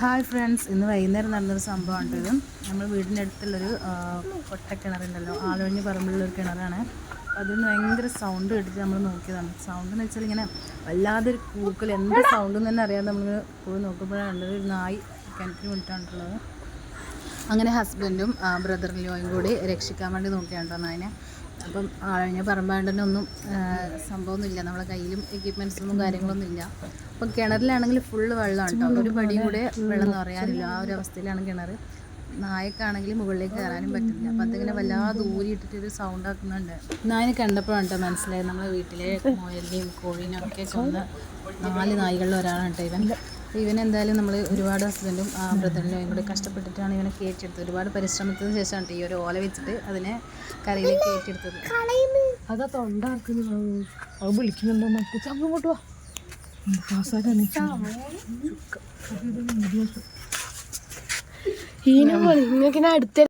Hi friends ഇന്ന് വൈകുന്നേരം നടന്നൊരു സംഭവമാണ് ഇത്. നമ്മൾ വീടിന്റെ അടുത്തുള്ളൊരു ആ, കൊട്ടക്കിണറുണ്ടല്ലോ ആളൊഴിഞ്ഞ് പറമ്പിലുള്ളൊരു കിണറാണ്. നിന്ന് ഭയങ്കര സൗണ്ട് കേട്ടിട്ട് നമ്മൾ നോക്കിയതാണ്. സൗണ്ട് എന്ന് വെച്ചാൽ ഇങ്ങനെ വല്ലാതൊരു കൂക്കൽ എന്ത് സൗണ്ട് തന്നെ അറിയാതെ നമ്മൾ പോയി നോക്കുമ്പോഴാണ് കണ്ടത്. ഒരു നായി കിണറ്റിന് വേണ്ടിയിട്ടുള്ളത് അങ്ങനെ ഹസ്ബൻഡും ബ്രദറിലോയും കൂടി രക്ഷിക്കാൻ വേണ്ടി നോക്കിയാണ് നായനെ. അപ്പം ആളഴിഞ്ഞ പറമ്പാണ്ടനൊന്നും സംഭവമൊന്നുമില്ല. നമ്മളെ കയ്യിലും എക്യുപ്മെൻസൊന്നും കാര്യങ്ങളൊന്നും ഇല്ല അപ്പം കിണറിലാണെങ്കിൽ ഫുള്ള് വെള്ളമാണ് കേട്ടോ ഒരു പടിയും കൂടെ വെള്ളം നിറയാനില്ല ആ ഒരു അവസ്ഥയിലാണ് കിണർ നായക്കാണെങ്കിൽ മുകളിലേക്ക് കയറാനും പറ്റില്ല. അപ്പം അതിങ്ങനെ വല്ലാതെ ഊരിയിട്ടിട്ട് ഒരു സൗണ്ട് ആക്കുന്നുണ്ട്. നായനെ കണ്ടപ്പോഴാണ് കേട്ടോ മനസ്സിലായത്. നമ്മളെ വീട്ടിലെ മുയലിനെയും കോഴീനെയും ഒക്കെ കൊന്ന് നാല് നായ്കളിൽ ഒരാളാണ് കേട്ടോ ഇവൻ. ഇവൻ നമ്മൾ ഒരുപാട് ഹസ്ബൻഡും ബ്രദറിനും കൂടെ കഷ്ടപ്പെട്ടിട്ടാണ് ഇവനെ കയറ്റിയെടുത്തത്. ഒരുപാട് പരിശ്രമത്തിന് ശേഷമാണ് ഈ ഒരു ഓല വെച്ചിട്ട് അതിനെ കരയിലേക്ക് കയറ്റിയെടുത്തത്. അതാ തൊണ്ടാക്കുന്നു അത് വിളിക്കുന്നുണ്ടോ നമുക്ക് അങ്ങോട്ട് വാ. ഈനെ ഇങ്ങനെ അടുത്ത